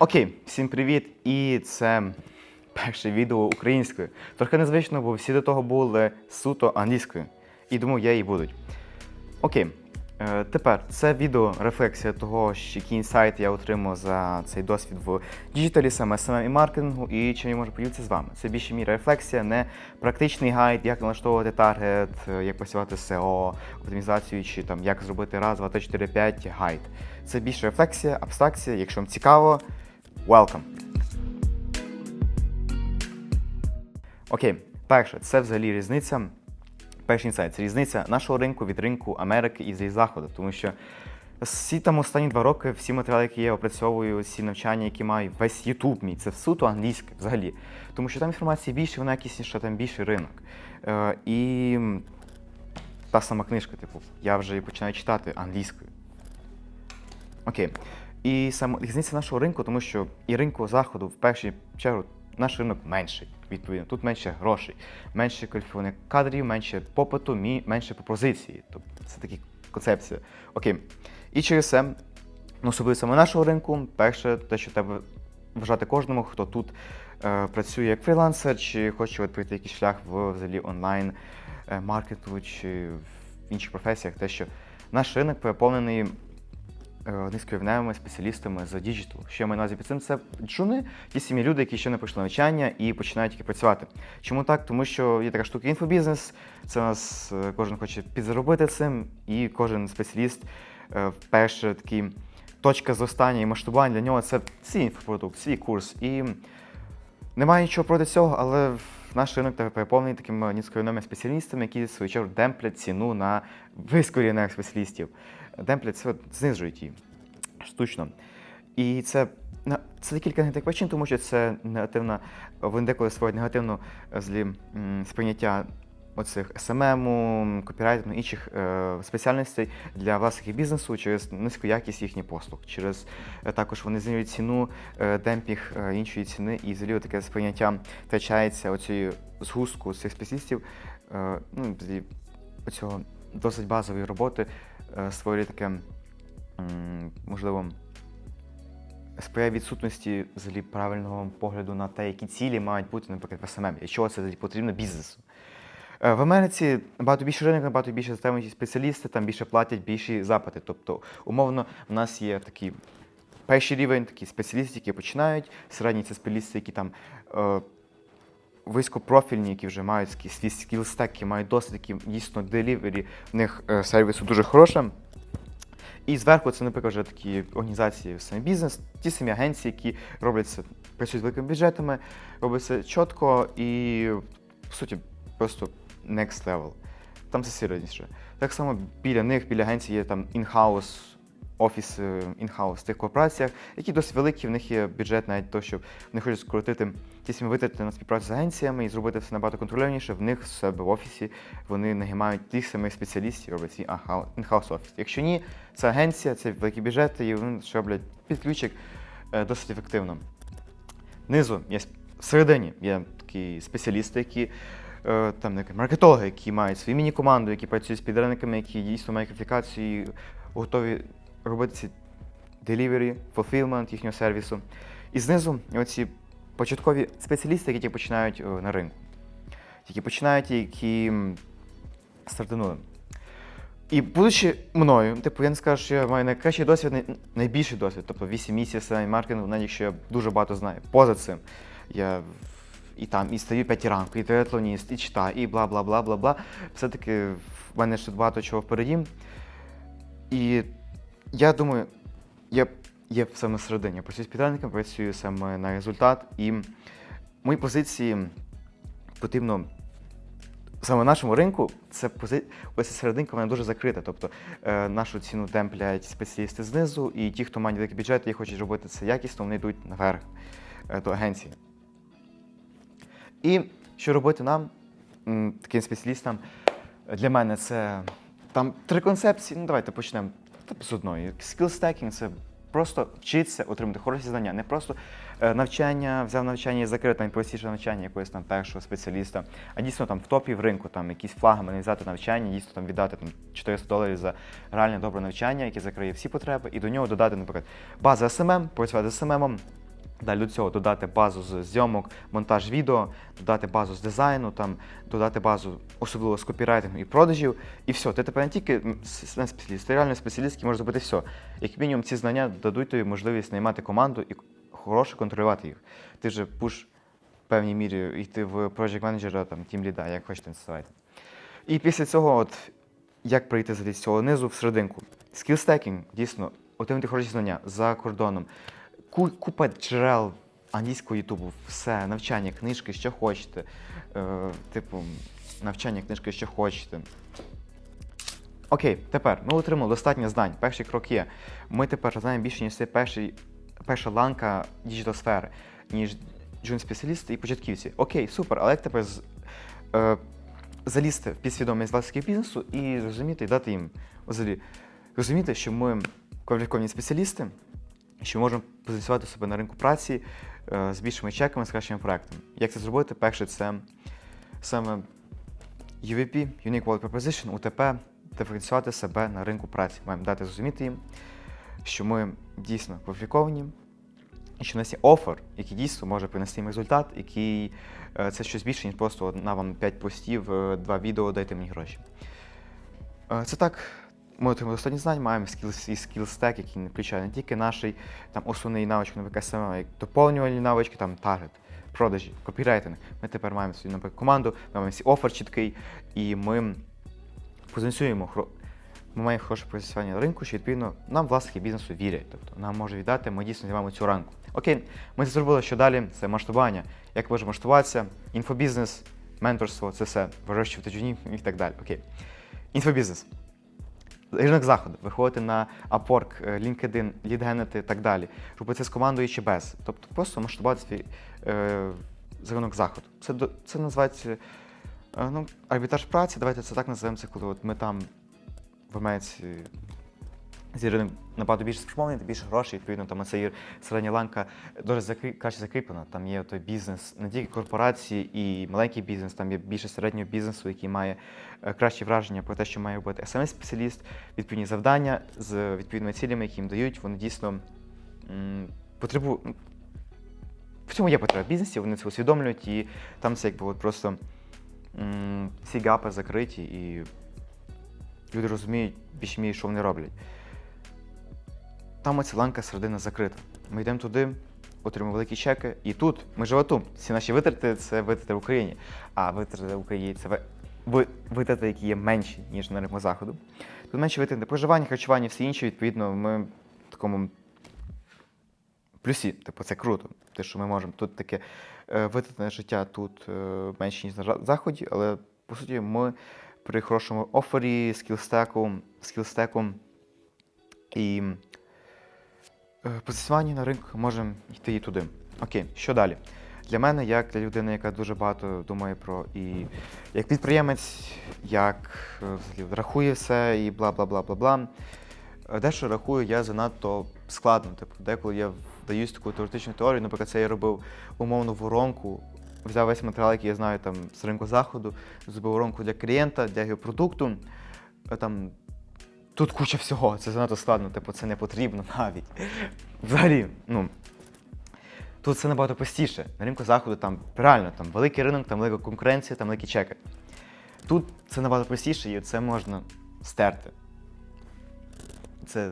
Окей, всім привіт! І це перше відео українською. Трохи незвично, бо всі до того були суто англійською. І думаю, я і будуть. Окей. Е, тепер це відео рефлексія того, які інсайти я отримав за цей досвід в діджиталі, саме SMM і маркетингу, і чим я можу поділитися з вами. Це більше міра рефлексія, не практичний гайд, як налаштовувати таргет, е, як працювати SEO, оптимізацією, чи там як зробити раз, два, три, чотири, п'ять гайд. Це більше рефлексія, абстракція. Якщо вам цікаво, welcome! Окей, перше, це взагалі різниця. Перший інсайт це різниця нашого ринку від ринку Америки і зі заходу, тому що всі там останні два роки, всі матеріали, які я опрацьовую, всі навчання, які маю, весь Ютуб мій, це суто англійське взагалі. Тому що там інформації більше, вона якісніша, там більший ринок. Е, і та сама книжка, типу, я вже починаю читати англійською. Окей. І саме різниця нашого ринку, тому що і ринку заходу в першу чергу наш ринок менший. Відповідно, тут менше грошей, менше кваліфікованих кадрів, менше попиту, мі- менше пропозиції. Тобто це такі концепція. Окей. І через це, ну, особливо саме нашого ринку, перше, те, що треба вважати кожному, хто тут е, працює як фрілансер, чи хоче пройти якийсь шлях в взагалі онлайн е, маркету чи в інших професіях, те, що наш ринок переповнений е, низькорівневими спеціалістами з діджитал. Що я маю на увазі під цим? Це джуни, ті самі люди, які ще не пройшли навчання і починають тільки працювати. Чому так? Тому що є така штука інфобізнес, це у нас е, кожен хоче підзаробити цим, і кожен спеціаліст е, вперше такий точка зростання і масштабування для нього це свій інфопродукт, свій курс. І немає нічого проти цього, але наш ринок переповнений такими низькорівневими спеціалістами, які в свою чергу демплять ціну на вискорінених спеціалістів. Демплять знижують її штучно. І це, це декілька негативних причин, тому що це негативна, вони деколи створюють негативну е, злі сприйняття оцих SMM, копірайтингу, інших е, спеціальностей для власників бізнесу через низьку якість їхніх послуг. Через е, також вони знижують ціну, е, демпінг е, іншої ціни, і взагалі таке сприйняття втрачається оцією згустку цих спеціалістів, е, ну, оцього досить базової роботи е, створює таке, можливо, сприяє відсутності взагалі правильного погляду на те, які цілі мають бути, наприклад, в СММ, і чого це потрібно бізнесу. Е, В Америці набагато більше ринок, набагато більше затримуючі спеціалісти, там більше платять, більші запити. Тобто, умовно, в нас є такий перший рівень, такі спеціалісти, які починають, середні це спеціалісти, які там е, високопрофільні, які вже мають свій скілстек, які мають досить такі дійсно делівері, в них е, сервісу дуже хороше. І зверху це, наприклад, вже такі організації саме бізнес, ті самі агенції, які роблять працюють з великими бюджетами, роблять це чітко і, по суті, просто next level. Там це серйозніше. Так само біля них, біля агенції є там in-house, офіс in-house в тих корпораціях, які досить великі, в них є бюджет навіть того, щоб вони хочуть скоротити ті самі витрати на співпрацю з агенціями і зробити все набагато контрольованіше. В них в себе в офісі вони нагимають тих самих спеціалістів, роблять свій in-house офіс. Якщо ні, це агенція, це великі бюджети, і вони роблять під ключик е, досить ефективно. Низу є всередині є такі спеціалісти, які там наприклад, маркетологи, які мають свою міні-команду, які працюють з підрядниками, які дійсно мають кваліфікацію готові робити ці delivery, fulfillment їхнього сервісу. І знизу оці початкові спеціалісти, які починають е, на ринку. Які починають, які стартанули. І будучи мною, типу, я не скажу, що я маю найкращий досвід, найбільший досвід, тобто 8 місяців маркетингу, навіть якщо я дуже багато знаю. Поза цим я і там, і стаю 5 ранку, і триатлоніст, і читаю, і бла бла бла бла бла. Все-таки в мене ще багато чого впереді. І я думаю, я є саме середині. Я працюю з підрядниками, працюю саме на результат. І мої позиції потрібно саме нашому ринку це пози... ось серединка вона дуже закрита. Тобто е, нашу ціну темплять спеціалісти знизу, і ті, хто мають великі бюджети і хочуть робити це якісно, вони йдуть наверх е, до агенції. І що робити нам, таким спеціалістам, для мене це там три концепції. Ну, давайте почнемо з одної. Stacking – це просто вчитися, отримати хороші знання. Не просто е, навчання, взяв навчання і закрити найпростіше навчання якогось там першого спеціаліста, а дійсно там в топі в ринку, там якісь флагами не взяти навчання, дійсно там віддати там 400 доларів за реальне добре навчання, яке закриє всі потреби, і до нього додати, наприклад, база SMM, працювати з SMM, Далі до цього додати базу з зйомок, монтаж відео, додати базу з дизайну, там, додати базу особливо з копірайтингу і продажів. І все, ти тепер не тільки спеціаліст, ти реально спеціаліст, який може зробити все. Як мінімум, ці знання дадуть тобі можливість наймати команду і хороше контролювати їх. Ти вже пуш в певній мірі йти в project менеджера, там, тім ліда, як хочете називати. І після цього, от, як прийти з цього низу в серединку. Скілстекінг, дійсно, отримати хороші знання за кордоном. Ку- Купа джерел англійського Ютубу, все, навчання, книжки, що хочете. Е, типу, навчання, книжки, що хочете. Окей, тепер ми отримали достатньо знань. Перший крок є. Ми тепер знаємо більше, ніж це перша ланка діджитал сфери, ніж джун спеціалісти і початківці. Окей, супер, але як тепер з, е, залізти в підсвідомість власників бізнесу і зрозуміти, і дати їм взагалі розуміти, що ми кваліфіковані спеціалісти, що ми можемо позиціонувати себе на ринку праці е, з більшими чеками, з кращими проектами. Як це зробити? Перше, це саме UVP, Unique Value Proposition, УТП, диференціювати себе на ринку праці. Маємо дати зрозуміти їм, що ми дійсно кваліфіковані, і що в нас є офер, який дійсно може принести їм результат, який е, це щось більше, ніж просто на вам 5 постів, е, 2 відео, дайте мені гроші. Е, Це так. Ми отримали достатньо знань, маємо skills і stack, який включає не тільки наш там, основний навички, наприклад, саме як доповнювальні навички, там таргет, продажі, копірайтинг. Ми тепер маємо свою наприклад, команду, ми маємо свій офер чіткий, і ми позиціюємо ми маємо хороше позиціонування ринку, що відповідно нам власники бізнесу вірять. Тобто нам може віддати, ми дійсно займаємо цю ранку. Окей, ми це зробили, що далі це масштабування. Як може масштабуватися, інфобізнес, менторство, це все, вирощувати джунів і так далі. Окей. Інфобізнес. Ринок заходу, виходити на Upwork, е, LinkedIn, LeadGenet і так далі. Робити з командою чи без. Тобто просто масштабувати свій е, ринок заходу. Це, це називається е, ну, арбітраж праці, давайте це так називаємо, це коли от ми там в Америці зі ринок набагато більше сформований, більше грошей, відповідно, там це середня ланка дуже закрі... краще закріплена. Там є той бізнес, не тільки корпорації і маленький бізнес, там є більше середнього бізнесу, який має е, кращі враження про те, що має робити sms спеціаліст відповідні завдання з відповідними цілями, які їм дають, вони дійсно потребують. В цьому є потреба в бізнесі, вони це усвідомлюють, і там це якби от просто м, гапи закриті, і люди розуміють більш мірі, що вони роблять. Там оця ланка середина закрита. Ми йдемо туди, отримуємо великі чеки, і тут ми живемо тут. Всі наші витрати це витрати в Україні, а витрати в Україні це ви- ви- витрати, які є менші, ніж на ринку заходу. Тут менше витрати проживання, харчування, всі інші, відповідно, ми в такому плюсі. Типу, це круто. Те, що ми можемо. Тут таке е, витрати на життя тут е, менші, ніж на заході, але по суті ми при хорошому офері, скілстеку, скілстеку і е, позиціюванні на ринку можемо йти і туди. Окей, що далі? Для мене, як для людини, яка дуже багато думає про і як підприємець, як е, рахує все і бла бла бла бла бла. Е, Дещо рахую я занадто складно. Типу, деколи я вдаюсь таку теоретичну теорію, наприклад, це я робив умовну воронку, взяв весь матеріал, який я знаю там з ринку заходу, зробив воронку для клієнта, для його продукту. Там тут куча всього, це занадто складно, типу, це не потрібно навіть. Взагалі, ну. Тут це набагато простіше. На ринку заходу там реально там великий ринок, там велика конкуренція, там великі чеки. Тут це набагато простіше і це можна стерти. Це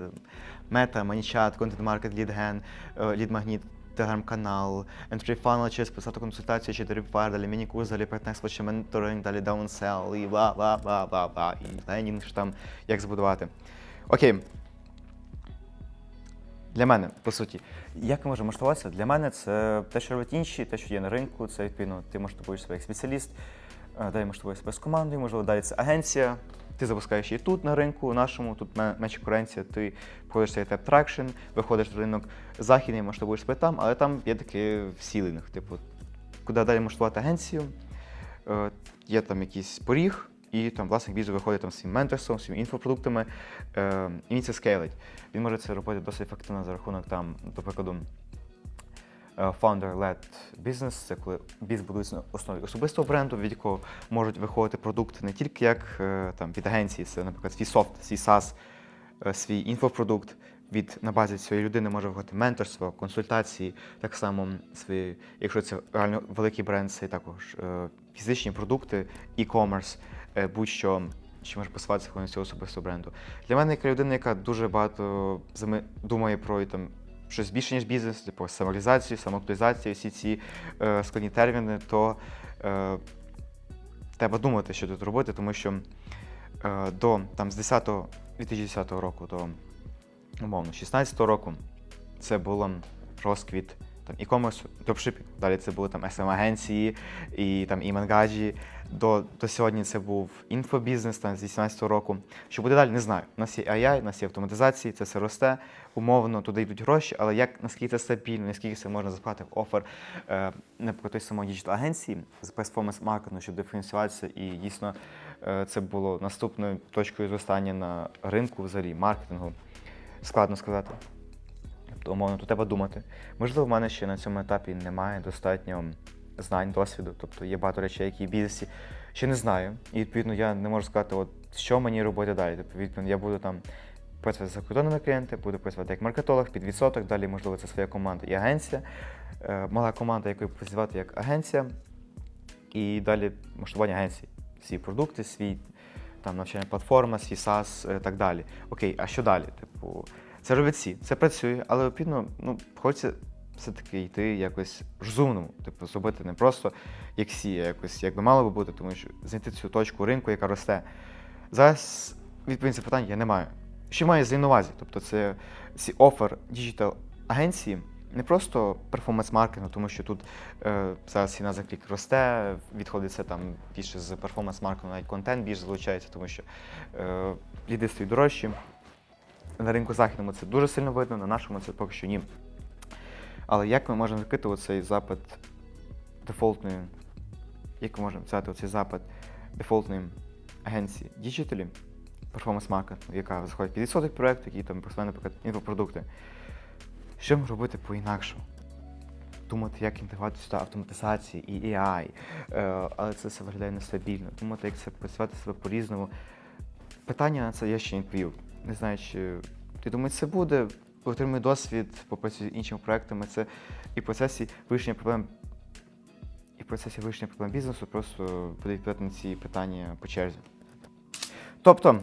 мета, манічат, контент-маркет, лідген, лід-магніт, телеграм-канал, entry funnel, через писати консультацію, чи дерипар, далі міні-курс, далі партнерство, чи менторинг, далі даунсел, і бла бла бла бла бла і ленінг, що там як збудувати. Окей. Для мене, по суті, як ми можемо масштабуватися? Для мене це те, що роблять інші, те, що є на ринку, це відповідно, ти масштабуєш себе як спеціаліст, е, далі масштабуєш себе з командою, можливо, далі це агенція. Ти запускаєш її тут на ринку нашому, тут ме- менша конкуренція, ти входиш в цей етап тракшн, виходиш в ринок західний, масштабуєш себе там, але там є такий сілинг, типу, куди далі масштабувати агенцію, е, є там якийсь поріг, і там власник бізнесу виходить там своїм менторством, своїми інфопродуктами, е, і він це скейлить. Він може це робити досить ефективно за рахунок там, до прикладу, founder-led business, це коли бізнес будується на основі особистого бренду, від якого можуть виходити продукти не тільки як е, там від агенції, це, наприклад, свій софт, свій SaaS, е, свій інфопродукт, від на базі цієї людини може виходити менторство, консультації, так само свої, якщо це реально великий бренд, це також е, фізичні продукти, e-commerce, е, будь-що, що може посуватися цього особистого бренду. Для мене, як людина, яка дуже багато думає про там. Щось більше, ніж бізнес, типу самореалізацію, самоактуалізацію, всі ці е, складні терміни, то е, треба думати, що тут робити, тому що е, до там, з 10 2010 року до умовно 16 року це було розквіт там e-commerce, дропшипінг. Далі це були там SM-агенції і там і менгаджі. До, до сьогодні це був інфобізнес там, з 18-го року. Що буде далі, не знаю. У нас є AI, у нас є автоматизації, це все росте, умовно, туди йдуть гроші, але як наскільки це стабільно, наскільки це можна запхати в офер, е, наприклад, той самої діджитал агенції з перформанс маркетингу, щоб диференціюватися, і дійсно е, це було наступною точкою зростання на ринку взагалі маркетингу. Складно сказати. Умовно, тут треба думати. Можливо, в мене ще на цьому етапі немає достатньо знань, досвіду. Тобто є багато речей, які в бізнесі ще не знаю. І відповідно я не можу сказати, от що мені робити далі. Тобто, відповідно, я буду там працювати з закордонними клієнтами, буду працювати як маркетолог під відсоток, далі, можливо, це своя команда і агенція. Е, Мала команда, якою працювати як агенція, і далі масштабування агенції. Свої продукти, свій там навчальна платформа, свій SaaS і так далі. Окей, а що далі? Типу, це роблять всі, це працює, але відповідно, ну, хочеться все-таки йти якось розумному, типу, зробити не просто як всі, а якось як би мало би бути, тому що знайти цю точку ринку, яка росте. Зараз відповідь питання я не маю. Що маю на увазі? Тобто це ці офер діджитал агенції, не просто перформанс-маркетингу, тому що тут е, зараз ціна за клік росте, відходиться там більше з перформанс-маркетингу, навіть контент більше залучається, тому що е, ліди стають дорожчі. На ринку західному це дуже сильно видно, на нашому це поки що ні. Але як ми можемо закрити оцей запит дефолтної, як ми можемо взяти оцей запит дефолтної агенції діджиталі, перформанс маркетингу яка заходить під відсоток проєкту, який там просуває, наприклад, інфопродукти. Що ми робити по-інакшому? Думати, як інтегрувати сюди автоматизації і AI, е, але це все виглядає нестабільно. Думати, як це працювати себе по-різному. Питання на це я ще не відповів. Не знаю, чи ти думаєш, це буде, отримує досвід, попрацює з іншими проектами. Це і в процесі вирішення проблем, і в процесі вирішення проблем бізнесу просто буде відповідати на ці питання по черзі. Тобто,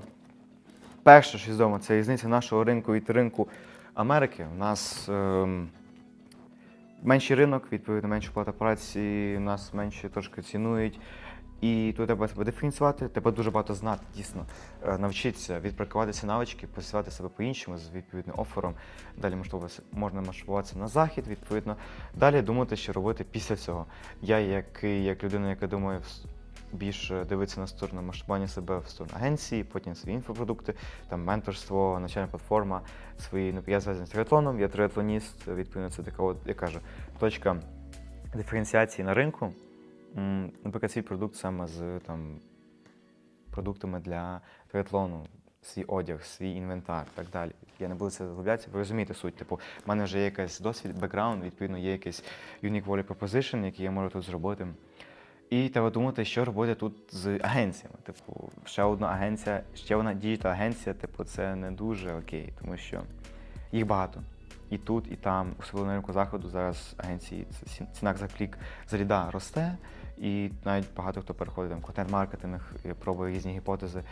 перше, що відомо, це різниця нашого ринку від ринку Америки. У нас ем, менший ринок, відповідно, менша плата праці, нас менше трошки цінують. І тут треба себе диференціювати, треба дуже багато знати, дійсно, е, навчитися відпрацюватися навички, працювати себе по-іншому з відповідним офером. Далі можливо можна масштабуватися на захід, відповідно. Далі думати, що робити після цього. Я, як, як людина, яка думає більше дивиться на сторону масштабування себе в сторону агенції, потім свої інфопродукти, там менторство, навчальна платформа, свої ну, я зв'язаний з триатлоном, я триатлоніст, відповідно, це така, от, я кажу, точка диференціації на ринку. Наприклад, свій продукт саме з там, продуктами для триатлону, свій одяг, свій інвентар і так далі. Я не буду це заглублятися, ви розумієте суть. Типу, в мене вже є якийсь досвід, бекграунд, відповідно, є якийсь unique value proposition, який я можу тут зробити. І треба думати, що робити тут з агенціями. Типу, ще одна агенція, ще одна діджитал агенція, типу, це не дуже окей, тому що їх багато. І тут, і там, особливо на ринку заходу, зараз агенції ці- ціна за клік з ряда росте, і навіть багато хто переходить там контент-маркетинг, пробує різні гіпотези,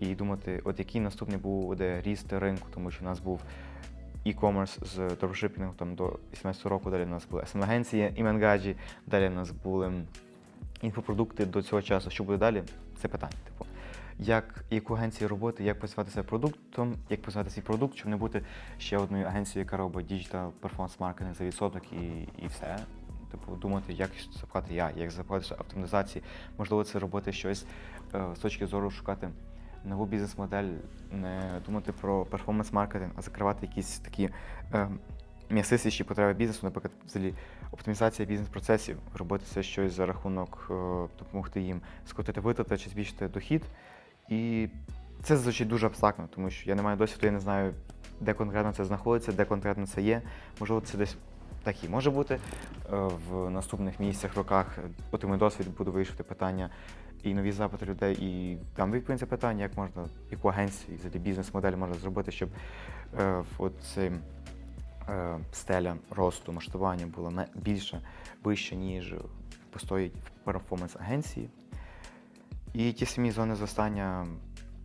і думати, от який наступний буде ріст ринку, тому що в нас був e-commerce з дропшипінгу там до 18 року, далі в нас були SM-агенції, іменгаджі, далі в нас були інфопродукти до цього часу. Що буде далі? Це питання. Типу, як яку агенцію робити, як працювати продуктом, як працювати свій продукт, щоб не бути ще одною агенцією, яка робить діджитал перформанс маркетинг за відсоток і, і все. Типу, думати, як запхати я, як запхати автоматизації. Можливо, це робити щось е, з точки зору шукати нову бізнес-модель, не думати про перформанс-маркетинг, а закривати якісь такі е, м'ясистіші потреби бізнесу, наприклад, взагалі оптимізація бізнес-процесів, робити це щось за рахунок, е, допомогти їм скоротити витрати чи збільшити дохід. І це звучить дуже абстрактно, тому що я не маю досвіду, я не знаю, де конкретно це знаходиться, де конкретно це є. Можливо, це десь і може бути. Е, В наступних місяцях, роках отримаю досвід, буду вирішувати питання і нові запити людей, і там відповідь питання, як можна, яку агенцію бізнес-модель можна зробити, щоб е, от цей, е, стеля росту, масштабування була більша, вища, ніж постоїть в перформанс агенції. І ті самі зони зростання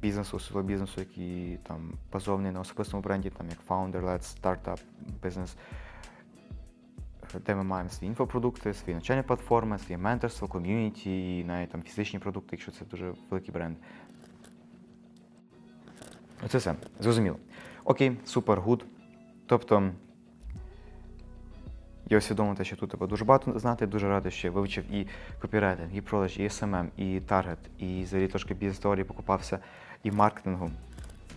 бізнесу, особливо бізнесу, які там базовані на особистому бренді, там як founder-led startup бізнес, де ми маємо свої інфопродукти, свої навчальні платформи, своє менторство, ком'юніті, навіть там фізичні продукти, якщо це дуже великий бренд. Оце все. Зрозуміло. Окей, супер, гуд. Тобто, я усвідомив те, що тут треба дуже багато знати. Дуже радий, що я вивчив і копірайтинг, і продаж, і SMM, і таргет, і взагалі трошки бізнес-теорії покопався, і маркетингу.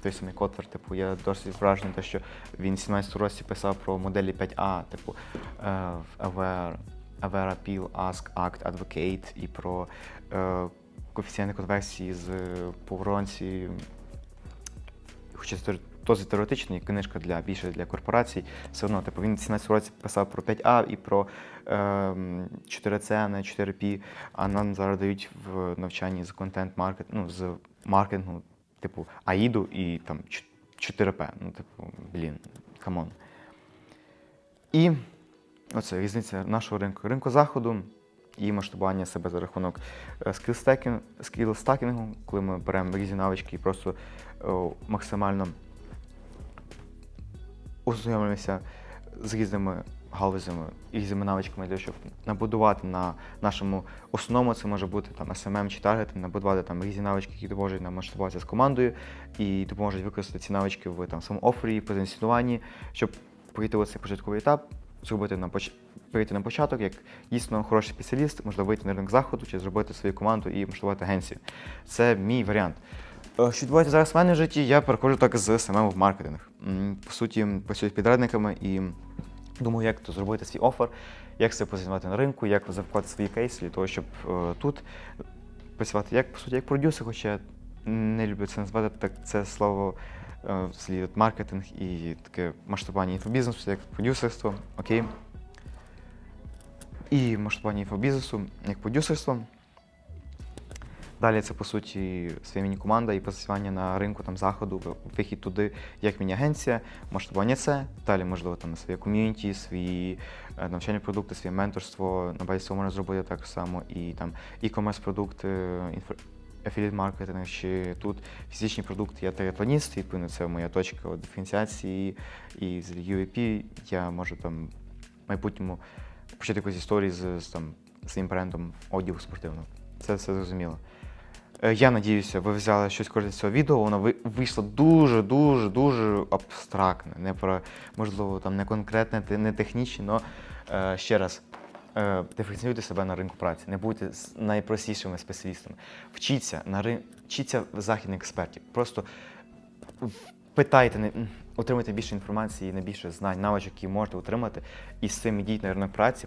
Той самий Котлер, типу, я досить вражений, що він 17 році писав про моделі 5А, типу е, Aware, Aware Appeal, Ask, Act, Advocate, і про е, коефіцієнти конверсії з поворонці. Хоча це досить теоретична книжка для більше для корпорацій, все одно, типу, він в 17 році писав про 5А і про е, 4C, не 4P, а нам зараз дають в навчанні з контент-маркет, ну, з маркетингу, типу, АІДу і там 4P. Ну, типу, блін, камон. І оце різниця нашого ринку, ринку заходу і масштабування себе за рахунок скілстакінгу, коли ми беремо різні навички і просто о, максимально ознайомимося з різними галузями і різними навичками для щоб набудувати на нашому основному, це може бути там SMM чи таргет, набудувати там різні навички, які допоможуть нам масштабуватися з командою і допоможуть використати ці навички в там самому офері, позиціонуванні, щоб пройти ось цей початковий етап, зробити на поч... перейти на початок, як дійсно хороший спеціаліст, можна вийти на ринок заходу чи зробити свою команду і масштабувати агенцію. Це мій варіант. Е, Що відбувається зараз в мене в житті, я переходжу так з SMM в маркетинг. По суті, працюю з підрядниками і думаю, як зробити свій офер, як це позиціонувати на ринку, як запакувати свої кейси для того, щоб е, тут працювати як по суті як продюсер, хоча я не люблю це назвати, так це слово е, слід маркетинг і таке масштабування інфобізнесу, як продюсерство, окей. І масштабування інфобізнесу як продюсерство. Далі це по суті своя міні-команда і позиціонування на ринку там заходу, вихід туди як міні-агенція, масштабування це. Далі, можливо, там своє ком'юніті, свої е, навчальні продукти, своє менторство. На базі цього можна зробити так само і там e-commerce продукти, афіліт маркетинг, чи тут фізичні продукти, я терепланіст, і відповідно це моя точка диференціації. І з UAP я можу там в майбутньому почати якусь історію з, з там своїм брендом одягу спортивного. Це все зрозуміло. Е, Я надіюся, ви взяли щось корисне з цього відео. Воно ви- вийшло дуже, дуже, дуже абстрактне. Не про, можливо, там не конкретне, не технічне, але ще раз. е, Диференціюйте себе на ринку праці, не будьте з найпростішими спеціалістами. Вчіться на рин... вчіться західних експертів. Просто питайте, не- м, отримуйте більше інформації, не більше знань, навичок, які можете отримати, і з цим йдіть на ринок праці,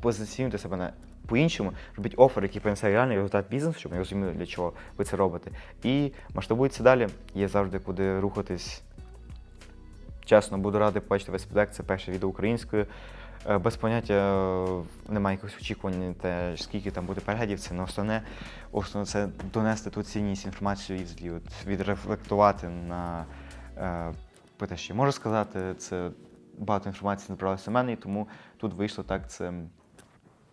позиціонуйте себе на по-іншому, робіть офер, який принесе реальний результат бізнесу, щоб ми розуміли, для чого ви це робите. І масштабуйтеся далі. Є завжди куди рухатись. Чесно, буду радий побачити весь проект. Це перше відео українською. Е, Без поняття е, немає якихось очікувань, те, скільки там буде переглядів, це не основне. Основне це донести ту цінність інформацію і взагалі от, відрефлектувати на е, те, що я можу сказати. Це багато інформації набралося в мене, і тому тут вийшло так, це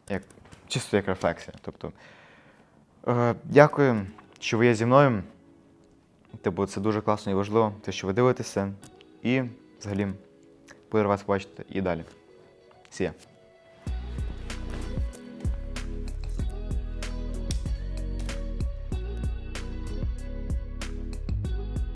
як, чисто як рефлексія. Тобто, е, дякую, що ви є зі мною. Типу, це дуже класно і важливо, те, що ви дивитеся. І взагалі, буду вас побачити і далі. Ya.